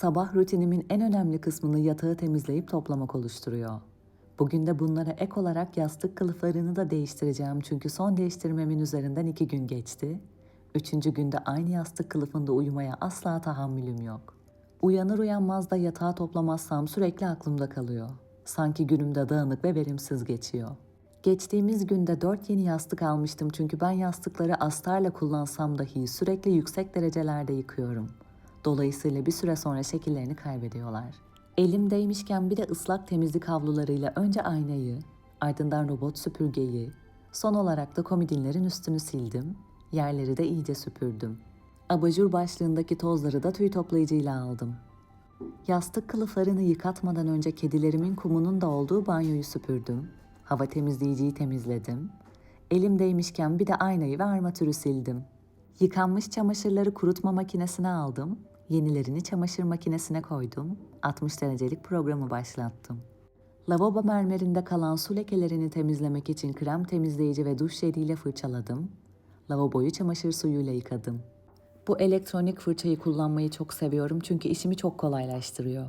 Sabah rutinimin en önemli kısmını yatağı temizleyip toplamak oluşturuyor. Bugün de bunlara ek olarak yastık kılıflarını da değiştireceğim çünkü son değiştirmemin üzerinden iki gün geçti. Üçüncü günde aynı yastık kılıfında uyumaya asla tahammülüm yok. Uyanır uyanmaz da yatağı toplamazsam sürekli aklımda kalıyor. Sanki günümde dağınık ve verimsiz geçiyor. Geçtiğimiz günde dört yeni yastık almıştım çünkü ben yastıkları astarla kullansam dahi sürekli yüksek derecelerde yıkıyorum. Dolayısıyla bir süre sonra şekillerini kaybediyorlar. Elimdeymişken bir de ıslak temizlik havlularıyla önce aynayı, ardından robot süpürgeyi, son olarak da komodinlerin üstünü sildim, yerleri de iyice süpürdüm. Abajur başlığındaki tozları da tüy toplayıcıyla aldım. Yastık kılıflarını yıkatmadan önce kedilerimin kumunun da olduğu banyoyu süpürdüm. Hava temizleyiciyi temizledim. Elimdeymişken bir de aynayı ve armatürü sildim. Yıkanmış çamaşırları kurutma makinesine aldım. Yenilerini çamaşır makinesine koydum. 60 derecelik programı başlattım. Lavabo mermerinde kalan su lekelerini temizlemek için krem temizleyici ve duş jeliyle fırçaladım. Lavaboyu çamaşır suyuyla yıkadım. Bu elektronik fırçayı kullanmayı çok seviyorum çünkü işimi çok kolaylaştırıyor.